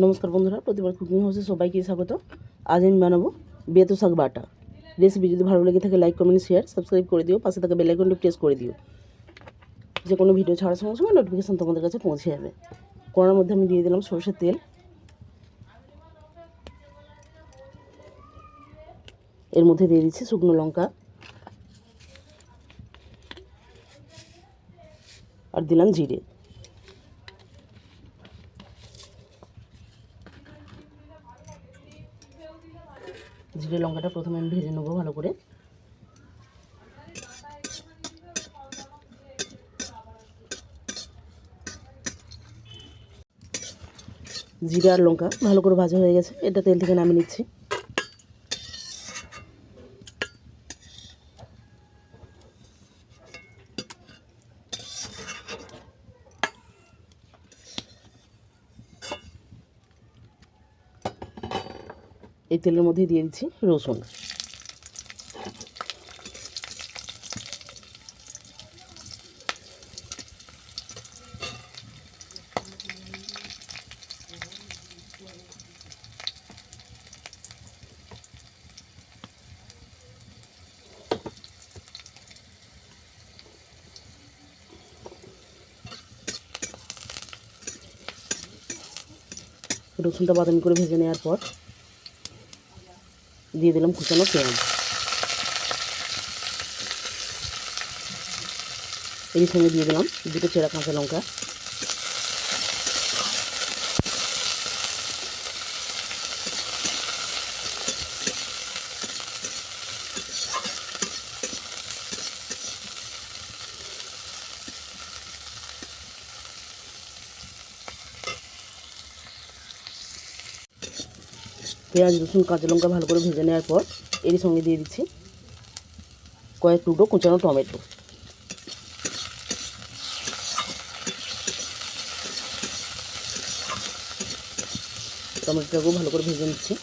নমস্কার বন্ধুরা, প্রতিবার কুকিং হাউসে সবাইকে স্বাগত। আজ আমি বানাবো বেতো শাক বাটা। রেসিপি যদি ভালো লেগে থাকে লাইক কমেন্ট শেয়ার সাবস্ক্রাইব করে দিও, পাশে থাকা বেলাইকনটি প্রেস করে দিও। যে কোনো ভিডিও ছাড়ার সঙ্গে সঙ্গে নোটিফিকেশান তোমাদের কাছে পৌঁছে যাবে। কড়ার মধ্যে আমি দিয়ে দিলাম সরষের তেল। এর মধ্যে দিয়ে দিচ্ছি শুকনো লঙ্কা। আর দিলাম জিরে। জিরে লঙ্কাটা প্রথমে আমি ভেজে নেব ভালো করে। জিরে আর লঙ্কা ভালো করে ভাজা হয়ে গেছে। এটা তেল থেকে নামিয়ে নিচ্ছি। এই তেলের মধ্যে দিয়ে দিচ্ছি রসুন। রসুনটা বাদামি করে ভেজে নেওয়ার পর দিয়ে দিলাম কুচানো পেঁয়াজ এর সঙ্গে দিয়ে দিলাম দুটো চেরা কাঁচা লঙ্কা পেঁয়াজ, রসুন, কাঁচা লঙ্কা ভালো করে ভেজে নেওয়ার পর এর সঙ্গে দিয়ে দিচ্ছি কয়েক টুকরো কুচানো টমেটো। টমেটোটাকেও ভালো করে ভেজে নিচ্ছি।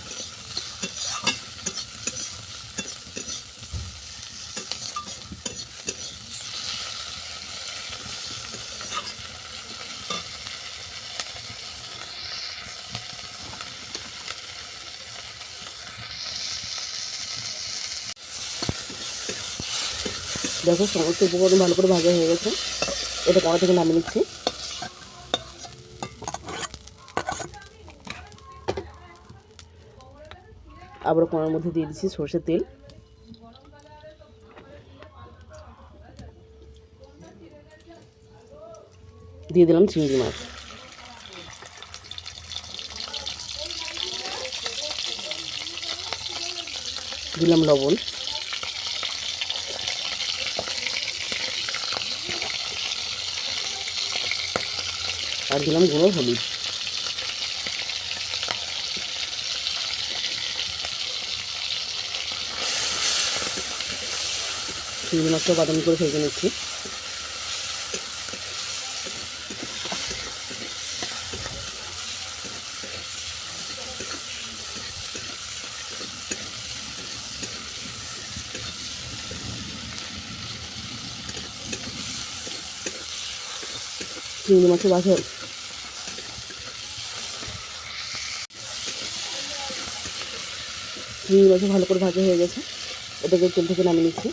দেখো, সমস্ত উপকরণ ভালো করে ভাজা হয়ে গেছে। এটা কড়া থেকে নামিয়ে নিচ্ছি। আবার কড়ার মধ্যে দিয়ে দিচ্ছি সর্ষের তেল। দিয়ে দিলাম চিংড়ি মাছ। দিলাম লবণ। আর দিলাম গুঁড়ো হলুদ। মাছটা বাদামি করে ভেজে নিচ্ছি। চিংড়ি মাছের চিংড়ি মাছ ভালো করে ভাজা হয়ে গেছে। এটাকে তেল থেকে নামিয়ে নিচ্ছি।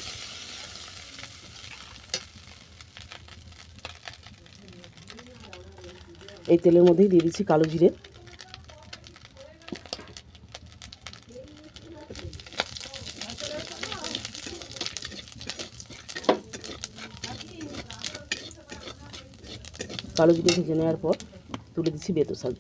এই তেলের মধ্যেই দিয়ে দিচ্ছি কালো জিরে। কালো জিরে ভেজে নেওয়ার পর তুলে দিচ্ছি বেতো শাক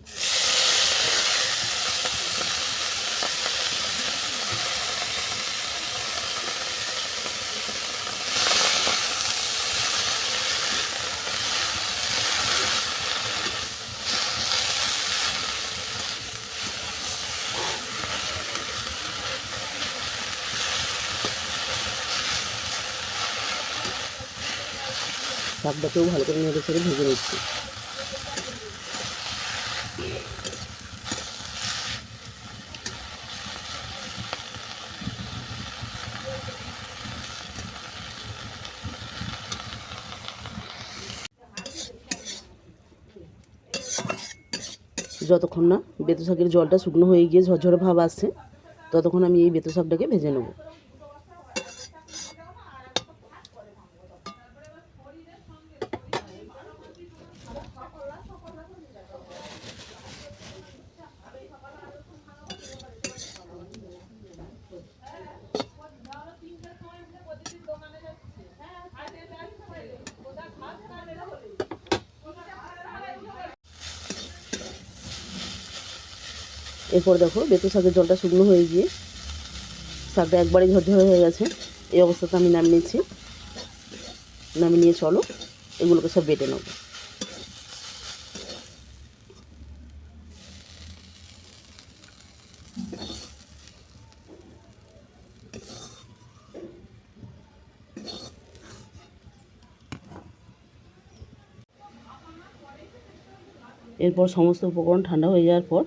শাকটাকেও ভালো করে নেড়ে ছেড়ে ভেজে নিচ্ছি। যতক্ষণ না বেতো শাকের জলটা শুকনো হয়ে গিয়ে ঝরঝরে ভাব আসছে, ততক্ষণ আমি এই বেতো শাকটাকে ভেজে নেব। এরপর দেখো বেতো শাকের জলটা শুকনো হয়ে গিয়ে শাকটা একবারে ঝরঝরে হয়ে গেছে। এই অবস্থাতে আমি নামিয়ে নিচ্ছি নামিয়ে নিয়ে চলো, এগুলোকে সব বেটে নেব। এরপর সমস্ত উপকরণ ঠান্ডা হয়ে যাওয়ার পর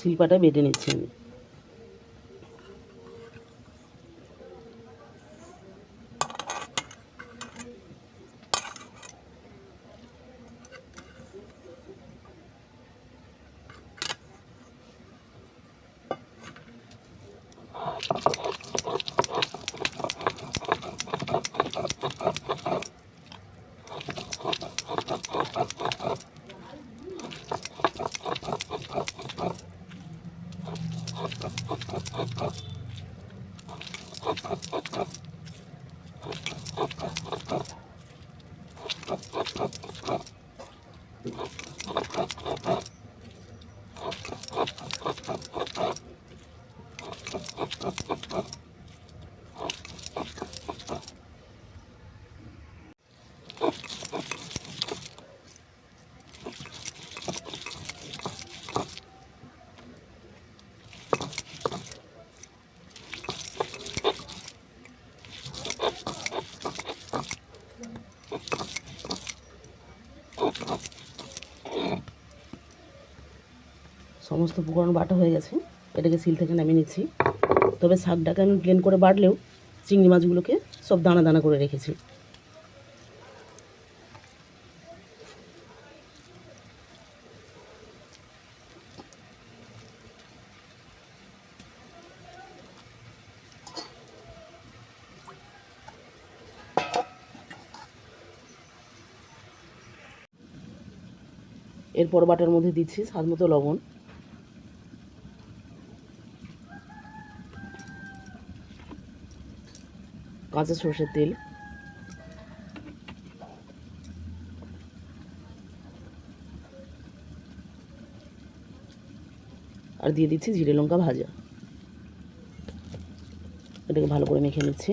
শিল্পাটা বেটে নিচ্ছি আমি। Thank you. সমস্ত উপকরণ বাটা হয়ে গেছে। এটাকে সিল থেকে নামিয়ে নিচ্ছি। তবে শাকটাকে আমি প্লেন করে বাটলেও চিংড়ি মাছগুলোকে সব দানা দানা করে রেখেছি। এরপর বাটার মধ্যে দিচ্ছি স্বাদ মতো লবণ। কাঁচা সর্ষের তেল। আর দিয়ে দিচ্ছি জিরে লঙ্কা ভাজা। এটাকে ভালো করে মেখে নিচ্ছি।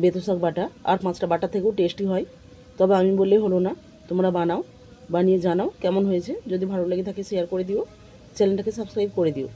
বেতো শাক বাটা, আর পাঁচটা বাটা থেকেও টেস্টি হয়। তবে আমি বললেই হলো না, তোমরা বানাও, বানিয়ে জানাও কেমন হয়েছে। যদি ভালো লেগে থাকে শেয়ার করে দিও। চ্যানেলটাকে সাবস্ক্রাইব করে দিও।